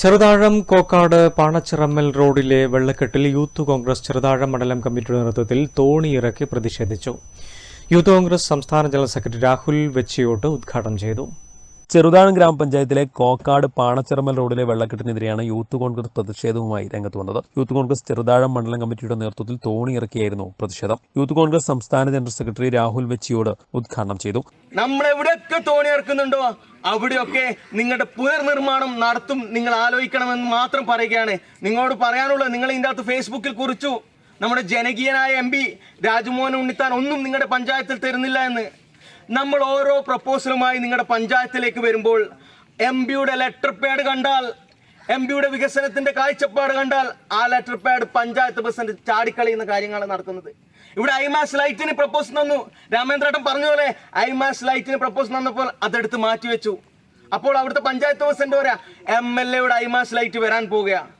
ചെറുതാഴം കോക്കാട് പാണച്ചിറമ്മൽ റോഡിലെ വെള്ളക്കെട്ടിൽ യൂത്ത് കോൺഗ്രസ് ചെറുതാഴം മണ്ഡലം കമ്മിറ്റിയുടെ നേതൃത്വത്തിൽ തോണിയിറക്കി പ്രതിഷേധിച്ചു. യൂത്ത് കോൺഗ്രസ് സംസ്ഥാന ജനറൽ സെക്രട്ടറി രാഹുൽ വെച്ചിയോട്ട് ഉദ്ഘാടനം ചെയ്തു. ചെറുതാഴം ഗ്രാമപഞ്ചായത്തിലെ കോക്കാട് പാണച്ചിറമൽ റോഡിലെ വെള്ളക്കെട്ടിനെതിരെയാണ് യൂത്ത് കോൺഗ്രസ് പ്രതിഷേധവുമായി രംഗത്ത് വന്നത്. യൂത്ത് കോൺഗ്രസ് ചെറുതാഴം മണ്ഡലം കമ്മിറ്റിയുടെ നേതൃത്വത്തിൽ തോണി ഇറക്കിയായിരുന്നു പ്രതിഷേധം. യൂത്ത് കോൺഗ്രസ് സംസ്ഥാന ജനറൽ സെക്രട്ടറി രാഹുൽ വെച്ചിയോട് ഉദ്ഘാടനം ചെയ്തു. നമ്മൾ എവിടെയൊക്കെ തോണി ഇറക്കുന്നുണ്ടോ അവിടെയൊക്കെ നിങ്ങളുടെ പുനർനിർമ്മാണം നടത്തും നിങ്ങൾ ആലോചിക്കണമെന്ന് മാത്രം പറയുകയാണ്. നിങ്ങളോട് പറയാനുള്ളത് നിങ്ങൾ ഇതിന്റെ അകത്ത് ഫേസ്ബുക്കിൽ കുറിച്ചു. നമ്മുടെ ജനകീയനായ എം പി രാജ്മോഹൻ ഉണ്ണിത്താൻ ഒന്നും നിങ്ങളുടെ പഞ്ചായത്തിൽ തരുന്നില്ല എന്ന്. നമ്മൾ ഓരോ പ്രപ്പോസലുമായി നിങ്ങളുടെ പഞ്ചായത്തിലേക്ക് വരുമ്പോൾ എം പിയുടെ ലെറ്റർ പാഡ് കണ്ടാൽ എം പിയുടെ വികസനത്തിന്റെ കാഴ്ചപ്പാട് കണ്ടാൽ ആ ലെറ്റർ പാഡ് പഞ്ചായത്ത് പ്രസിഡന്റ് ചാടിക്കളയുന്ന കാര്യങ്ങളാണ് നടക്കുന്നത്. ഇവിടെ ഐമാസ് ലൈറ്റിന് പ്രപ്പോസ് തന്നു. രാമേന്ദ്രേട്ടൻ പറഞ്ഞ പോലെ ഐമാസ് ലൈറ്റിന് പ്രപ്പോസ് തന്നപ്പോൾ അതെടുത്ത് മാറ്റിവെച്ചു. അപ്പോൾ അവിടുത്തെ പഞ്ചായത്ത് പ്രസിഡന്റ് പറയാ എം എൽ എയുടെ ഐമാസ് ലൈറ്റ് വരാൻ പോവുകയാണ്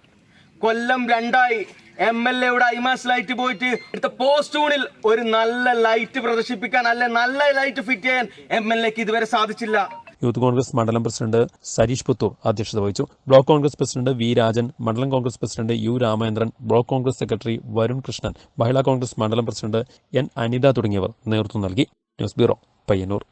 കൊല്ലം രണ്ടായി. എം എൽ എയുടെ ഐമാസ് ലൈറ്റ് പോയിട്ട് ഇവിടുത്തെ പോസ്റ്റൂണിൽ ഒരു നല്ല ലൈറ്റ് പ്രദർശിപ്പിക്കാൻ അല്ലെ നല്ല ലൈറ്റ് ഫിറ്റ് ചെയ്യാൻ എം എൽ എക്ക് ഇതുവരെ സാധിച്ചില്ല. യൂത്ത് കോൺഗ്രസ് മണ്ഡലം പ്രസിഡന്റ് സരീഷ് പുത്തൂർ അധ്യക്ഷത വഹിച്ചു. Block Congress president V Rajan മണ്ഡലം Congress president U Ramendran block Congress secretary Varun Krishnan Mahila Congress മണ്ഡലം പ്രസിഡന്റ് എൻ അനിത തുടങ്ങിയവർ നേതൃത്വം നൽകി. News bureau Payyanur.